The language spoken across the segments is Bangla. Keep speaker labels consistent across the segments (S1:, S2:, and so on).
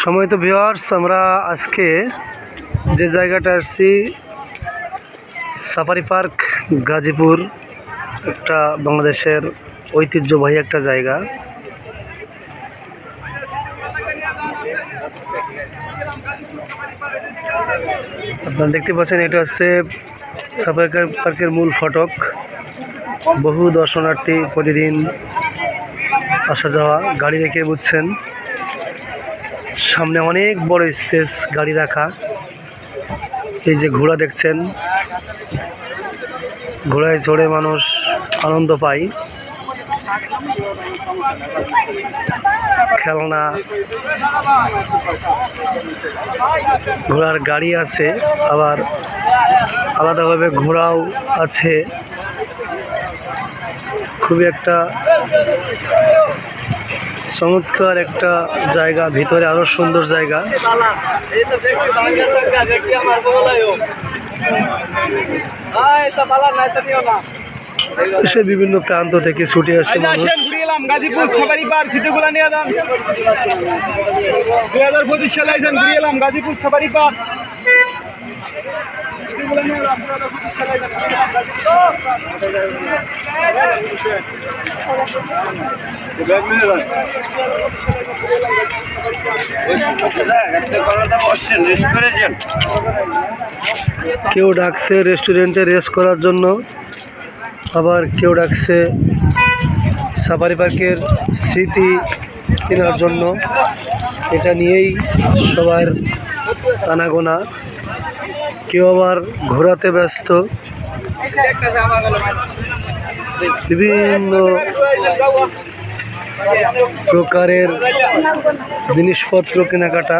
S1: সময় তো ভিওয়ার্স আমরা আজকে যে জায়গাটা আসছি সাফারি পার্ক গাজীপুর, একটা বাংলাদেশের ঐতিহ্যবাহী একটা জায়গা। আপনারা দেখতে পাচ্ছেন, এটা হচ্ছে সাফারি পার্কের মূল ফটক। বহু দর্শনার্থী প্রতিদিন আসা যাওয়া গাড়ি রেখে বুঝছেন। সামনে অনেক বড় স্পেস গাড়ি রাখা। এই যে ঘোড়া দেখছেন, ঘোড়ায় চড়ে মানুষ আনন্দ পায়। খেলনা, ঘোড়ার গাড়ি আছে, আবার আলাদাভাবে ঘোড়াও আছে। খুবই একটা চমৎকার একটা জায়গা ভিতরে আরও সুন্দর জায়গা। দেশের বিভিন্ন প্রান্ত থেকে ছুটে আসে মানুষ।
S2: গাজীপুর সাফারি পার্ক সিটিগুলা নিয়ে যান। দুই হাজার পঁচিশ সালে এলাম গাজীপুর সাফারি পার্ক
S1: কেউ ডাকছে রেস্টুরেন্টে রেস্ট করার জন্য, আবার কেউ ডাকছে সাফারি পার্কের স্মৃতি কেনার জন্য। এটা নিয়েই সবার আনাগোনা। কেউ আবার ঘোরাতে ব্যস্ত। বিভিন্ন প্রকারের জিনিসপত্র কেনাকাটা।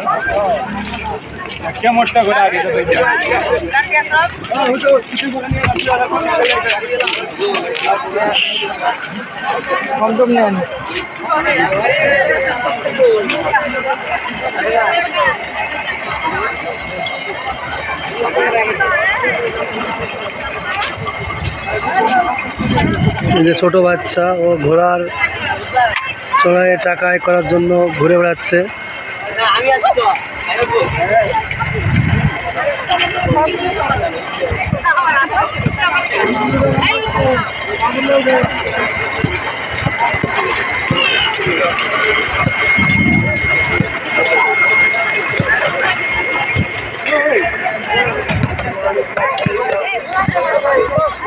S1: এই যে ছোট বাচ্চা ও ঘোড়ার চড়াই টাকায় করার জন্য ঘুরে বেড়াচ্ছে
S2: Thank you. Thank you.